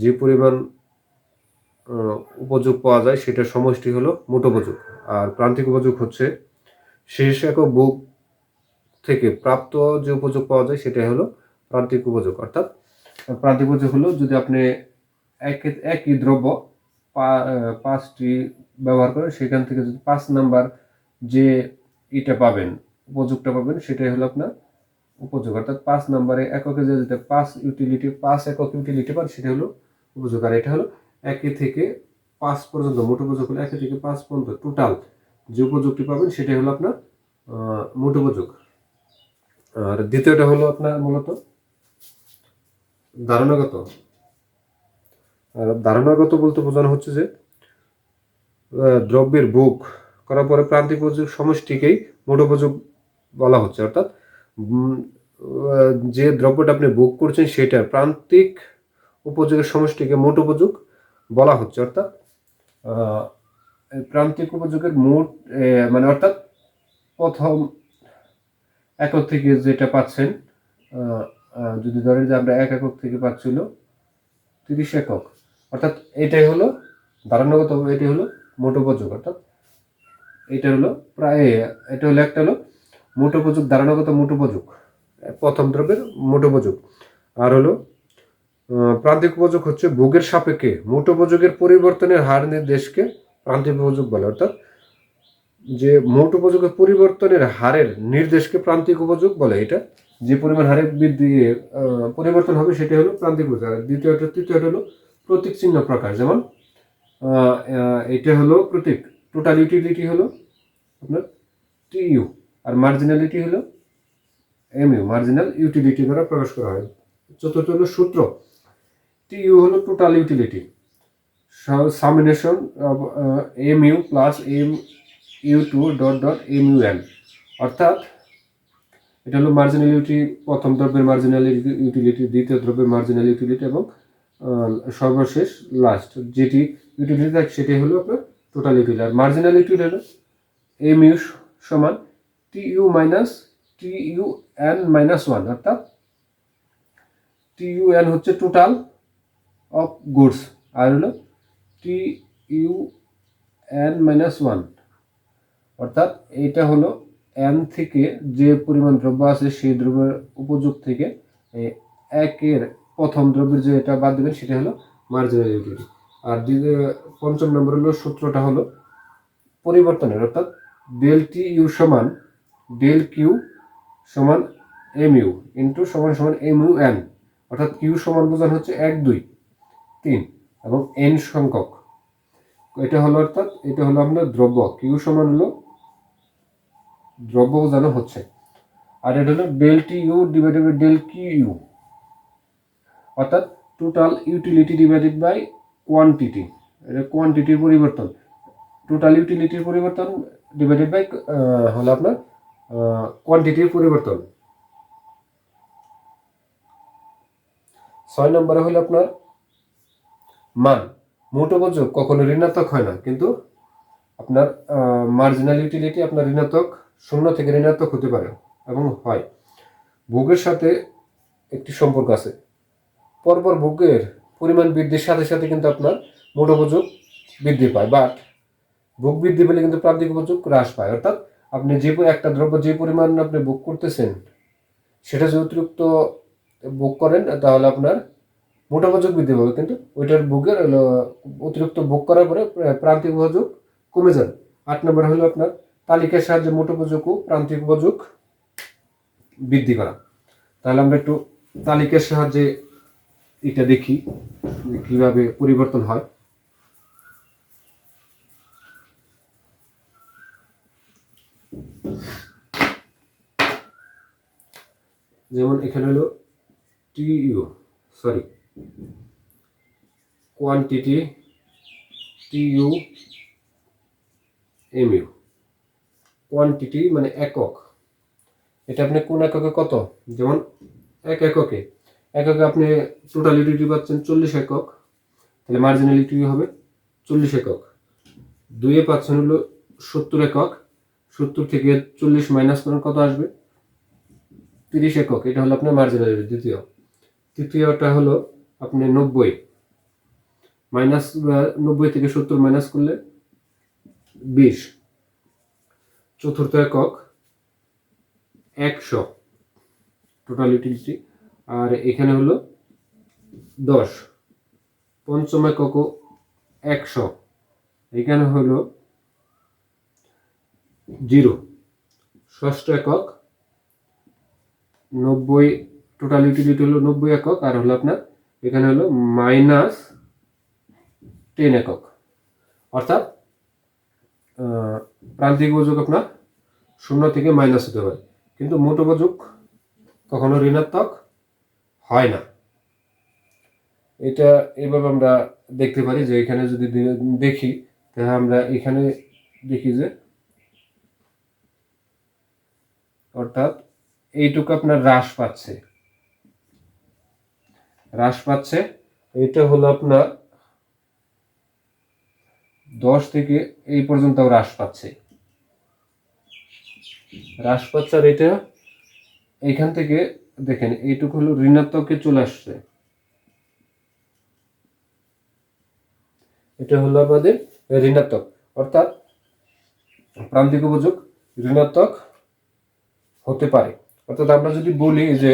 যে পরিমাণ উপযোগ পাওয়া যায় সেটার সমষ্টি হলো মোট উপযোগ। আর প্রান্তিক উপযোগ হচ্ছে শেষ একক বুক থেকে প্রাপ্ত যে উপযোগ পাওয়া যায় সেটাই হলো প্রান্তিক উপযোগ। অর্থাৎ প্রান্তিক উপযোগ হলো যদি আপনি এক, একই দ্রব্য পাঁচটি ব্যবহার করেন, সেখান থেকে যদি পাঁচ নাম্বার যে ইটা পাবেন, উপযোগটা পাবেন, সেটাই হলো আপনার উপযোগ। অর্থাৎ পাঁচ নাম্বারে এককে যে যেটা পাঁচ ইউটিলিটি পাঁচ একক ইউটিলিটি পান সেটা হলো উপযোগ। আর এটা হলো একে থেকে পাঁচ পর্যন্ত, মোট উপযোগ হলো একে থেকে পাঁচ পর্যন্ত টোটাল যে উপযোগটি পাবেন সেটাই হলো আপনার মোট উপযোগ। আর দ্বিতীয়টা হলো আপনার মূলত ধারণাগত। আর ধারণাগত বলতে বোঝানো হচ্ছে যে দ্রব্যের বুক করার পরে প্রান্তিক উপযোগ সমষ্টিকেই মোট উপযোগ বলা হচ্ছে। অর্থাৎ যে দ্রব্যটা আপনি বুক করছেন সেটার প্রান্তিক উপযোগের সমষ্টিকে মোট উপযোগ বলা হচ্ছে, অর্থাৎ প্রান্তিক উপযোগের মোট মানে অর্থাৎ প্রথম একক থেকে যেটা পাচ্ছেন যদি ধরেন যে আমরা এক একক থেকে পাচ্ছিল তিরিশ একক, অর্থাৎ এটাই হলো ধারণাগত এটাই হলো মোট উপযোগ, অর্থাৎ এটা হলো প্রায়, এটা হলো একটা হলো মোট উপযোগ ধারণাগত মোট উপযোগ, প্রথম দ্রব্যের মোট উপযোগ, আর হলো প্রান্তিক উপযোগ হচ্ছে ভোগের সাপেক্ষে। মোট উপযোগের পরিবর্তনের হার নির্দেশকে প্রান্তিক উপযোগ বলে, অর্থাৎ যে মোট উপযোগের পরিবর্তনের হারের নির্দেশকে প্রান্তিক উপযোগ বলে। এটা যে পরিমাণ হারে বৃদ্ধি পরিবর্তন হবে সেটা হলো প্রান্তিক উপযোগ। দ্বিতীয়টা তৃতীয়টা হলো প্রতীক চিহ্ন প্রকার যেমন এটা হলো প্রতীক। টোটাল ইউটিলিটি হলো আপনার টিইউ আর মার্জিনালিটি হলো এমইউ মার্জিনাল ইউটিলিটি দ্বারা প্রকাশ করা হয়। চতুর্থ হলো সূত্র। টিইউ হলো total utility summation M U plus M U two dot dot M U N অর্থাৎ, এটা হলো মার্জিনাল ইউটি প্রথম দ্রব্যের মার্জিনাল ইউটিলিটি দ্বিতীয় দ্রব্যের মার্জিনাল ইউটিলিটি এবং সর্বশেষ লাস্ট যেটি ইউটিলিটি থাকে সেটি হলো আপনার টোটাল ইউটিলিটি আর মার্জিনাল ইউটিলিটি হলো এম ইউ সমান T U minus T U N minus one অর্থাৎ টি ইউ এন হচ্ছে টোটাল অফ গুডস আর হলো T U N minus one অর্থাৎ এইটা হলো এন থেকে যে পরিমাণ দ্রব্য আছে সেই দ্রব্যের উপযোগ থেকে একের প্রথম দ্রব্যের যে এটা বাদ দেবেন, সেটা হলো মার্জিনাল ইউটিলিটি আর দ্বিতীয় পঞ্চম নম্বর হলো সূত্রটা হলো পরিবর্তনের, অর্থাৎ ডেল টি ইউ সমান ডেল কিউ সমান এম ইউ ইন্টু সমান সমান এম ইউ এন অর্থাৎ কিউ সমান বোঝানো হচ্ছে এক দুই। তিন এবং এন সংখ্যক। এটা হলো অর্থাৎ এটা হলো আপনার দ্রব্য কিউ সমান হলো দ্রব্য বোঝানো হচ্ছে। আর এটা হলো del T U divided by del Q U অর্থাৎ total utility divided by quantity এটা কোয়ান্টিটির পরিবর্তন। টোটাল ইউটিলিটির পরিবর্তন ডিভাইডেড বাই হলো আপনার কোয়ান্টিটির পরিবর্তন। ছয় নম্বরে হলো আপনার মান মোট উপযোগ কখনো ঋণাত্মক হয় না, কিন্তু আপনার মার্জিনাল ইউটিলিটি আপনার ঋণাত্মক, শূন্য থেকে ঋণাত্মক হতে পারে এবং হয়। ভোগের সাথে একটি সম্পর্ক আছে। পরপর ভোগের পরিমাণ বৃদ্ধির সাথে সাথে কিন্তু আপনার মোট উপযোগ বৃদ্ধি পায় বাট ভোগ বৃদ্ধি পেলে কিন্তু প্রান্তিক উপযোগ হ্রাস পায়। অর্থাৎ আপনি যে একটা দ্রব্য যে পরিমাণ আপনি ভোগ করতেছেন, সেটা যদি অতিরিক্ত ভোগ করেন, তাহলে আপনার মোট উপযোগ বৃদ্ধি পাবে কিন্তু ওইটার বুকের অতিরিক্ত বুক করার পরে প্রান্তিক উপযোগ কমে যাবে আট নম্বর হলো আপনার তালিকার সাহায্যে মোট উপযোগ ও প্রান্তিক উপযোগ বৃদ্ধি করা। তাহলে আমরা একটু তালিকার সাহায্যে এটা দেখি, কীভাবে পরিবর্তন হয়। যেমন এখানে হলো TU sorry quantity TU MU quantity মানে একক। এটা আপনি কোন এককে কত? যেমন এক এককে। এককে আপনি টোটাল ইউটিলিটি পাচ্ছেন চল্লিশ একক। তাহলে মার্জিনালিটি হবে? চল্লিশ একক। দুইয়ে পাচ্ছেন হলো সত্তর একক। সত্তর থেকে চল্লিশ মাইনাস করেন, কত আসবে? তিরিশ একক। এটা হলো আপনার মার্জিনালিটি দ্বিতীয়। তৃতীয়টা হলো আপনি নব্বই। মাইনাস নব্বই থেকে সত্তর মাইনাস করলে বিশ। চতুর্থ একক একশো। টোটাল ইউটিলিটি আর এখানে হলো দশ। পঞ্চম একক একশো। এখানে হলো জিরো। ষষ্ঠ একক নব্বই। টোটাল ইউটিলিটি হলো নব্বই একক, আর হলো আপনার এখানে হলো মাইনাস টেন একক। অর্থাৎ প্রান্তিক উপযোগ আপনার শূন্য থেকে মাইনাস হতে পারে। কিন্তু মোট উপযোগ কখনো ঋণাত্মক হয় না। এটা এভাবে আমরা দেখতে পারি যে এখানে যদি দেখি, তাহলে আমরা এখানে দেখি যে অর্থাৎ এইটুকু আপনার হ্রাস পাচ্ছে। হ্রাস পাচ্ছে। এটা হলো আপনার দশ থেকে এই পর্যন্ত হ্রাস পাচ্ছে। হ্রাস পাচ্ছে আর এটা এইখান থেকে দেখেন, এইটুকু হলো ঋণাত্মকে চলে আসছে। এটা হলো আমাদের ঋণাত্মক। অর্থাৎ প্রান্তিক উপযোগ ঋণাত্মক হতে পারে। অর্থাৎ আমরা যদি বলি যে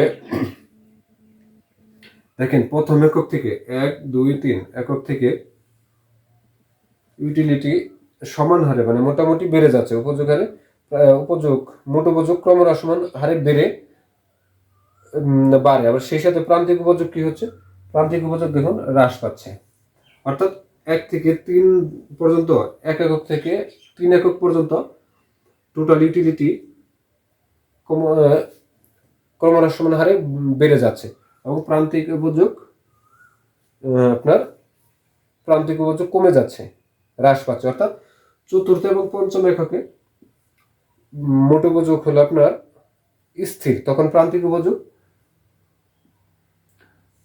দেখেন, প্রথম একক থেকে এক, দুই, তিন একক থেকে ইউটিলিটি সমান হারে মানে মোটামুটি বেড়ে যাচ্ছে। উপযোগ হারে উপযোগ, মোট উপযোগ ক্রমহ্রাসমান হারে বেড়ে বাড়ে। আবার সেই সাথে প্রান্তিক উপযোগ কি হচ্ছে? প্রান্তিক উপযোগ দেখুন, হ্রাস পাচ্ছে। অর্থাৎ এক থেকে তিন পর্যন্ত, এক একক থেকে তিন একক পর্যন্ত টোটাল ইউটিলিটি ক্রমহ্রাসমান হারে বেড়ে যাচ্ছে। এবং প্রান্তিক উপযোগ আপনার প্রান্তিক উপযোগ কমে যাচ্ছে, হ্রাস পাচ্ছে। অর্থাৎ চতুর্থ এবং পঞ্চম এককে মোট উপযোগ হলো আপনার স্থির, তখন প্রান্তিক উপযোগ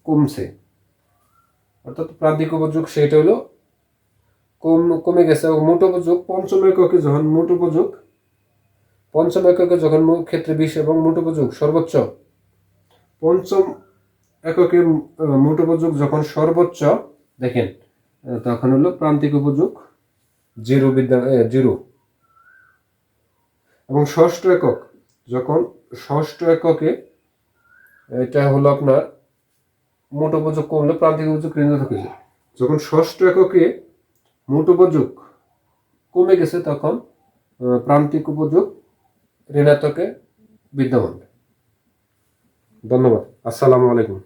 কমছে। অর্থাৎ প্রান্তিক উপযোগ সেটা হলো কম, কমে গেছে এবং মোট উপযোগ পঞ্চম এককে যখন মোট উপযোগ, পঞ্চম এককে যখন ক্ষেত্রে বিশ এবং মোট উপযোগ সর্বোচ্চ, পঞ্চম এককে আহ, মোট উপযোগ যখন সর্বোচ্চ দেখেন তখন হলো প্রান্তিক উপযোগ জিরো বিদ্যা জিরো। এবং ষষ্ঠ একক যখন ষষ্ঠ এককে এটা হলো আপনার মোট উপযোগ কমলে প্রান্তিক উপযোগ ঋণাত্মক হয়েছে যখন ষষ্ঠ এককে মোট উপযোগ কমে গেছে তখন প্রান্তিক উপযোগ ঋণাত্মকে বিদ্যমান। ধন্যবাদ। আসসালামু আলাইকুম।